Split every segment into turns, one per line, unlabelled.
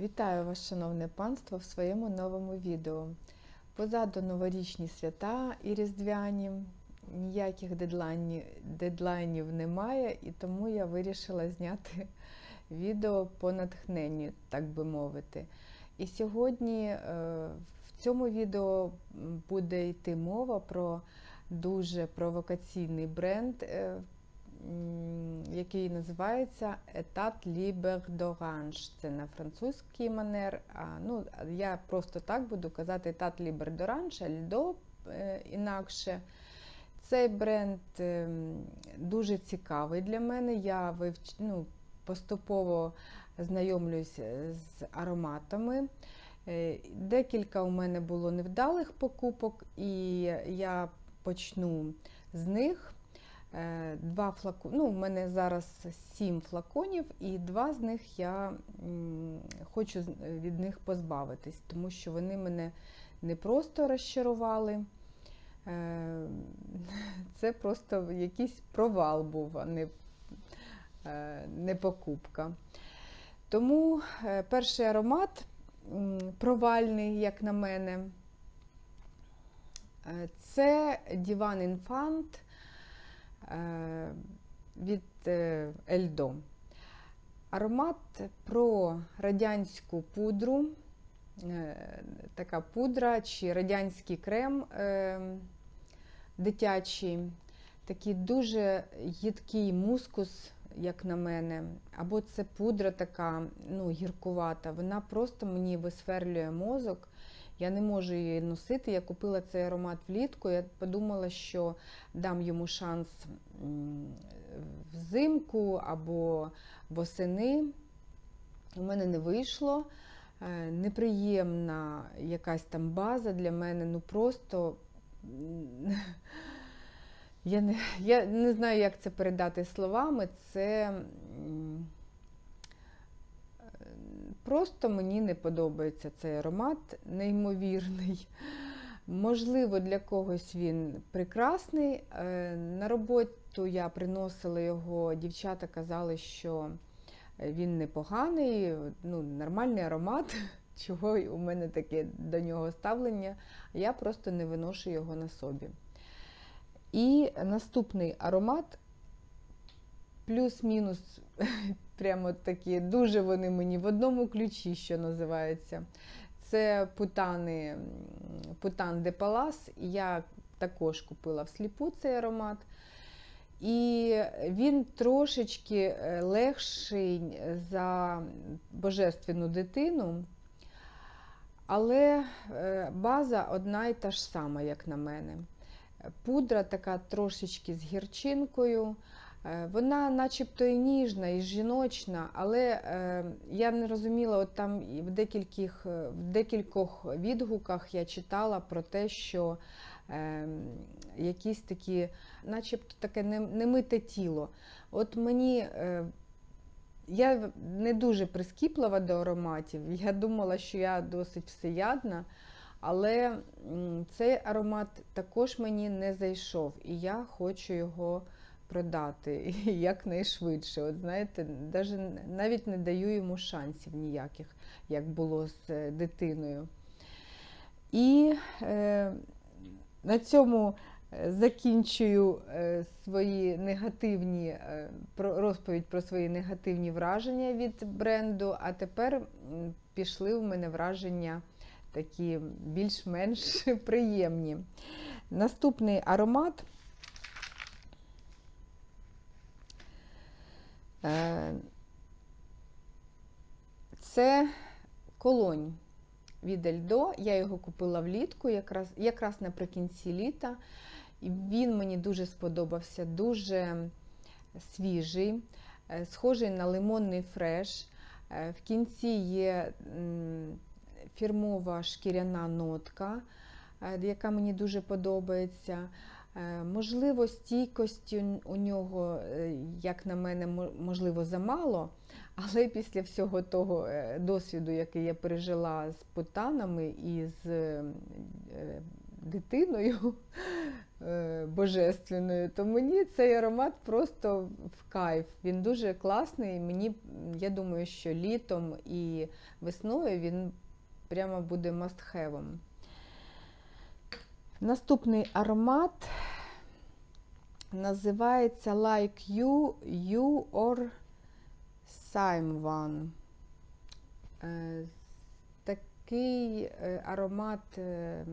Вітаю вас, шановне панство, в своєму новому відео. Позаду новорічні свята і різдвяні, ніяких дедлайнів, дедлайнів немає, і тому я вирішила зняти відео по натхненню, так би мовити. І сьогодні е, в цьому відео буде йти мова про дуже провокаційний бренд. Е, який називається Etat Libre d'Orange. Це на французький манер. А, ну, я просто так буду казати Etat Libre d'Orange, Альдо е, інакше. Цей бренд е, дуже цікавий для мене. Я вивч... ну, поступово знайомлюсь з ароматами. Е, Декілька у мене було невдалих покупок, і я почну з них. Е, Два флако... ну, У мене зараз сім флаконів, і два з них я хочу від них позбавитись, тому що вони мене не просто розчарували. Е, Це просто якийсь провал був, а не, е, не покупка. Тому е, перший аромат провальний, як на мене, е, це Infant е, від е, Ельдо. Аромат про радянську пудру, е, така пудра чи радянський крем е, дитячий, такий дуже їдкий мускус, як на мене, або це пудра така ну, гіркувата. Вона просто мені висверлює мозок. Я не можу її носити. Я купила цей аромат влітку. Я подумала, що дам йому шанс взимку або восени. У мене не вийшло. Е, Неприємна якась там база для мене, ну просто. Я не, я не знаю, як це передати словами. Це просто мені не подобається цей аромат, неймовірний. Можливо, для когось він прекрасний. Е, На роботу я приносила його, дівчата казали, що він непоганий, ну, нормальний аромат. Чого у мене таке до нього ставлення, я просто не виношу його на собі. І наступний аромат, плюс-мінус, прямо такі, дуже вони мені в одному ключі, що називається. Це путани, путан де Палас. Я також купила всліпу цей аромат. І він трошечки е, легший за божественну дитину, але е, база одна і та ж сама, як на мене. Пудра така трошечки з гірчинкою. Е, Вона начебто і ніжна, і жіночна, але е, я не розуміла, от там в декількох, в декількох відгуках я читала про те, що е, якісь такі, начебто таке немите тіло. От мені. е, я не дуже прискіплива до ароматів. Я думала, що я досить всеядна, але цей аромат також мені не зайшов, і я хочу його продати якнайшвидше. От знаєте, навіть не даю йому шансів ніяких, як було з е, дитиною. І е, на цьому е, закінчую е, свої негативні розповідь про свої негативні враження від бренду. А тепер пішли в мене враження такі більш-менш приємні. Наступний аромат. Це колонь від Ельдо. Я його купила влітку, якраз, якраз наприкінці літа. І він мені дуже сподобався, дуже свіжий, е, схожий на лимонний фреш. Е, В кінці є фірмова шкіряна нотка, е, яка мені дуже подобається. Е, Можливо, стійкості у нього, е, як на мене, мо- можливо, замало, але після всього того е, досвіду, який я пережила з путанами і з дитиною божественною, то мені цей аромат просто в кайф. Він дуже класний. Мені, я думаю, що літом і весною він прямо буде must-have. Наступний аромат називається Like You, You or Someone. Е, Такий е, аромат е,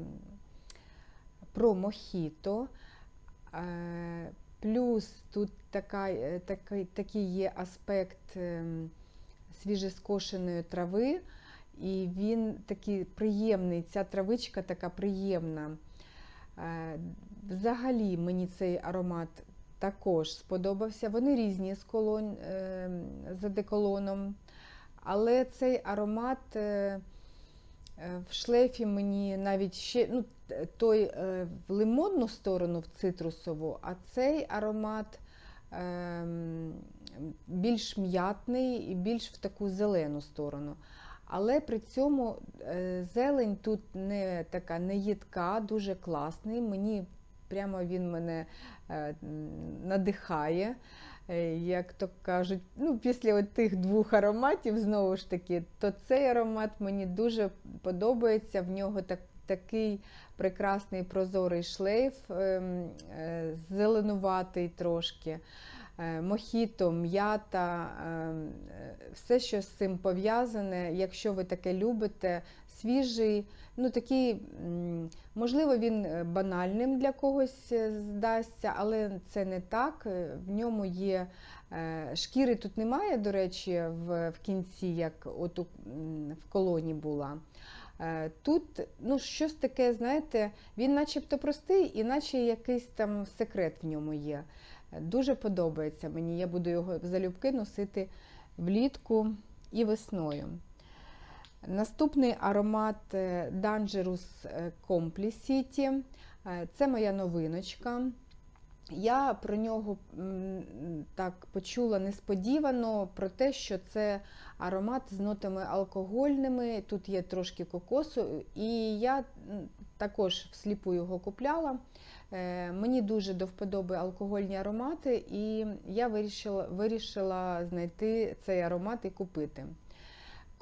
про мохіто. Плюс тут така, такий, такий є аспект свіжескошеної трави, і він такий приємний, ця травичка така приємна. Е, Взагалі мені цей аромат також сподобався. Вони різні з колонь, е, з одеколоном, але цей аромат е, в шлейфі мені навіть ще ну, той в лимонну сторону, в цитрусову, а цей аромат е, більш м'ятний і більш в таку зелену сторону. Але при цьому е, зелень тут не така не їдка, дуже класний. Мені прямо він мене е, надихає. Е, Як то кажуть, ну, після тих двох ароматів, знову ж таки, то цей аромат мені дуже подобається. В нього так, такий прекрасний прозорий шлейф, ем, зеленуватий трошки. Е, Мохіто, м'ята, ем, е, все, що з цим пов'язане. Якщо ви таке любите, свіжий, ну такий, можливо, він е, банальним для когось е, здасться, але це не так. Е, В ньому є е, шкіри тут немає, до речі, в, в кінці, як от у, в колоні була. Е, Тут ну, щось таке, знаєте, він начебто простий, і наче якийсь там секрет в ньому є. Дуже подобається мені. Я буду його залюбки носити влітку і весною. Наступний аромат е, Dangerous е, Complicity. Е, Це моя новиночка. Я про нього так почула несподівано про те, що це аромат з нотами алкогольними. Тут є трошки кокосу, і я також всліпу його купляла. Е, Мені дуже до вподоби алкогольні аромати, і я вирішила, вирішила знайти цей аромат і купити.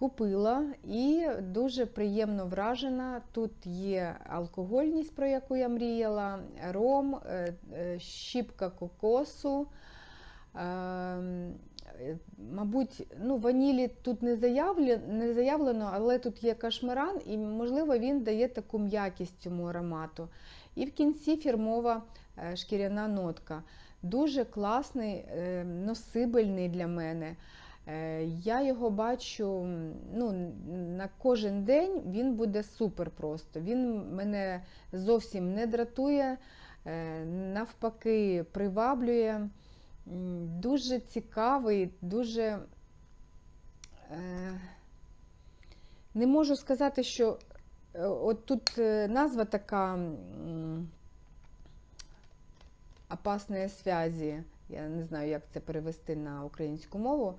Купила і дуже приємно вражена. Тут є алкогольність, про яку я мріяла, ром, е, е, щіпка кокосу. Е, Мабуть, ну, ванілі тут не заявлено, не заявлено, але тут є кашмиран, і, можливо, він дає таку м'якість цьому аромату. І в кінці фірмова шкіряна нотка. Дуже класний, носибельний для мене. Е, Я його бачу ну, на кожен день, він буде супер просто. Він мене зовсім не дратує, е, навпаки, приваблює. Дуже цікавий, дуже. е, Не можу сказати, що от тут назва така опасної связі. Я не знаю, як це перевести на українську мову.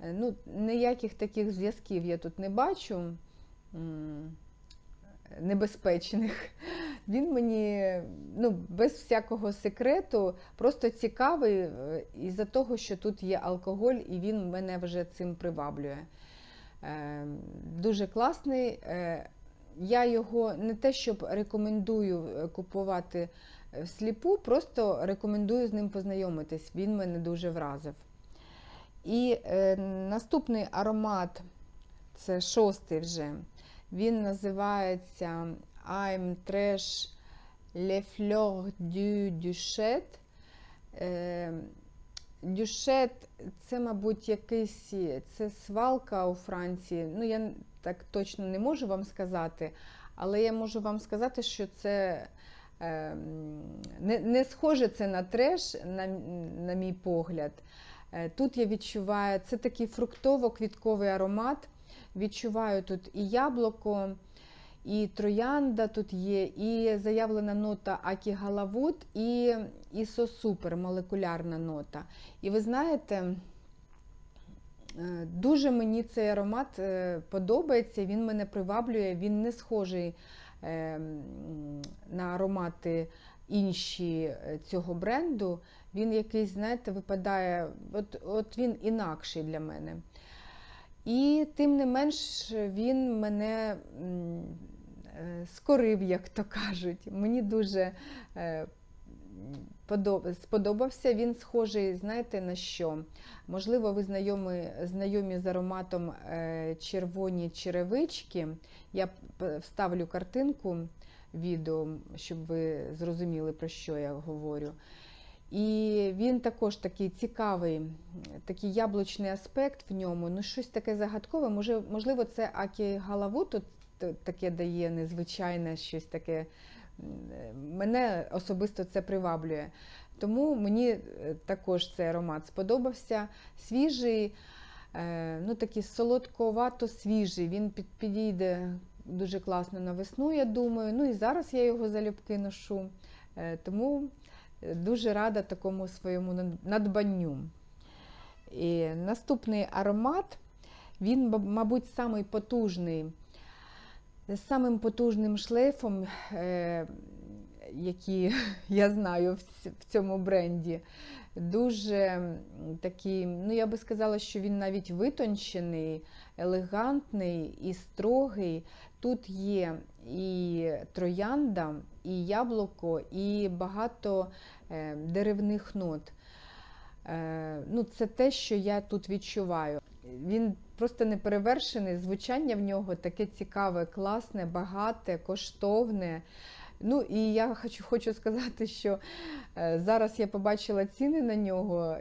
Е, Ну, ніяких таких зв'язків я тут не бачу небезпечних. Він мені ну, без всякого секрету, просто цікавий е, із-за того, що тут є алкоголь, і він мене вже цим приваблює. Е, Дуже класний. Я його не те, щоб рекомендую купувати всліпу, просто рекомендую з ним познайомитись. Він мене дуже вразив. І е, наступний аромат, це шостий вже. Він називається I'm Trash Les Fleurs du Duchet. Е, Дюшет це, мабуть, якийсь це свалка у Франції. Ну, я так точно не можу вам сказати, але я можу вам сказати, що це е, не, не схоже це на треш, на, на мій погляд. Е, Тут я відчуваю, це такий фруктово-квітковий аромат. Відчуваю тут і яблуко, і троянда тут є, і заявлена нота Акі Галавут, і ісосупер, молекулярна нота. І ви знаєте, е, дуже мені цей аромат е, подобається, він мене приваблює, він не схожий на аромати інші е, цього бренду, він якийсь, знаєте, випадає, от, от він інакший для мене. І тим не менш він мене е, скорив, як то кажуть. Мені дуже е, сподобався. Він схожий, знаєте, на що? Можливо, ви знайомі, знайомі з ароматом червоні черевички. Я вставлю картинку відео, щоб ви зрозуміли, про що я говорю. І він також такий цікавий, такий яблучний аспект в ньому. Ну, щось таке загадкове. Може, можливо, це Акі Галаву тут таке дає незвичайне щось таке. Мене особисто це приваблює. Тому мені е, також цей аромат сподобався. Свіжий, е, ну такий солодковато свіжий. Він підійде дуже класно на весну, я думаю. Ну і зараз я його залюбки ношу. Е, Тому е, дуже рада такому своєму надбанню. І наступний аромат, він, мабуть, самий потужний, з самим потужним шлейфом, е, який я знаю в цьому бренді. Дуже такий, ну я би сказала, що він навіть витончений, елегантний і строгий. Тут є і троянда, і яблуко, і багато е, деревних нот. Е, ну, це те, що я тут відчуваю. Він просто неперевершений, звучання в нього таке цікаве, класне, багате, коштовне. Ну і я хочу, хочу сказати, що е, зараз я побачила ціни на нього,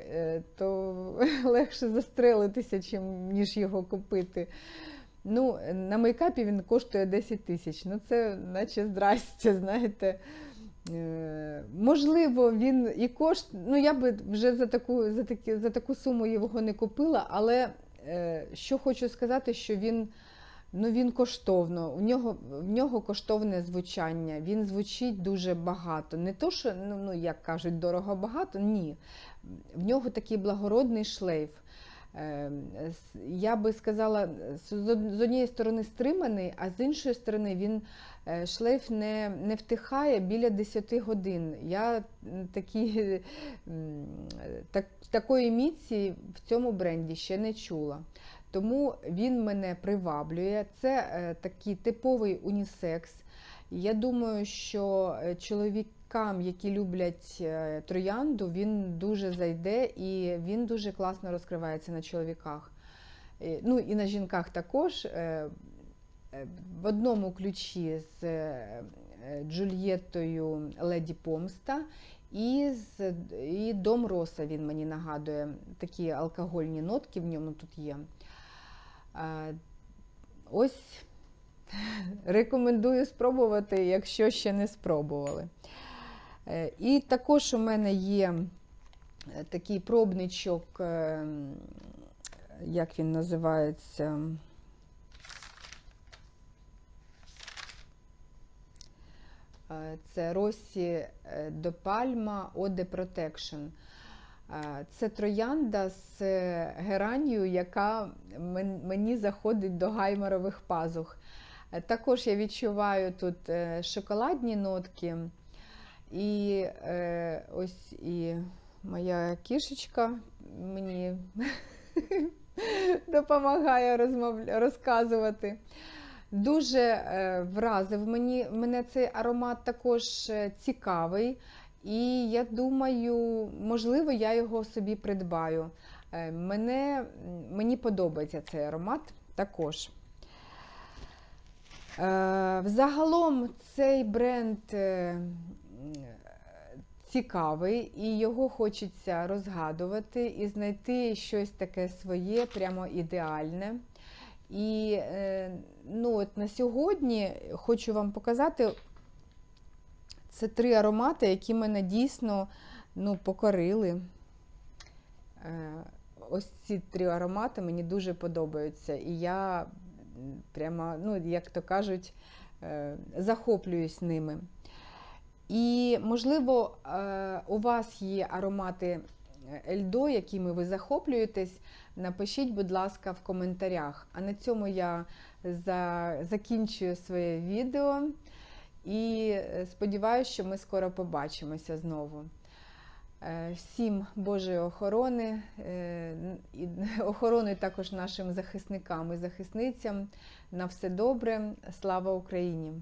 то легше застрелитися, чим, ніж його купити. Ну, на мейкапі він коштує 10 тисяч. Ну, це наче здрастя, знаєте. Е, Можливо, він і кошт. Ну, я би вже за таку, за такі, за таку суму його не купила, але е, що хочу сказати, що він, ну, він коштовно, в нього, в нього коштовне звучання, він звучить дуже багато. Не то, що, ну, ну, як кажуть, дорого-багато, ні. В нього такий благородний шлейф. Е, с- Я би сказала, з однієї сторони стриманий, а з іншої сторони він е, шлейф не, не втихає біля 10 годин. Я такі, так, такої міці в цьому бренді ще не чула. Тому він мене приваблює. Це е, такий типовий унісекс. Я думаю, що е, чоловікам, які люблять е, троянду, він дуже зайде і він дуже класно розкривається на чоловіках. Е, Ну і на жінках також. Е, В одному ключі з Джульєттою Леді Помста і, з, і Дом Роса він мені нагадує. Такі алкогольні нотки в ньому тут є. Ось рекомендую спробувати, якщо ще не спробували. Е, І також у мене є е, такий пробничок, е, як він називається. Це Росі до Пальма Оде. Е, Це троянда з геранію, яка мені заходить до гайморових пазух. Також я відчуваю тут шоколадні нотки. І е, ось і моя кішечка мені допомагає розмовля... розказувати. Дуже е, вразив мені, мене цей аромат також е, цікавий. І я думаю, можливо, я його собі придбаю. Е, Мене, мені подобається цей аромат також. Е, Взагалом цей бренд е, цікавий, і його хочеться розгадувати і знайти щось таке своє, прямо ідеальне. І е, ну, от на сьогодні хочу вам показати це три аромати, які мене дійсно ну, покорили. Е, Ось ці три аромати мені дуже подобаються. І я прямо, ну, як то кажуть, е, захоплююсь ними. І, можливо, е, у вас є аромати Ельдо, якими ви захоплюєтесь. Напишіть, будь ласка, в коментарях. А на цьому я за... закінчую своє відео. І е, сподіваюся, що ми скоро побачимося знову. Е, Всім Божої охорони, е, і охорони також нашим захисникам і захисницям. На все добре. Слава Україні!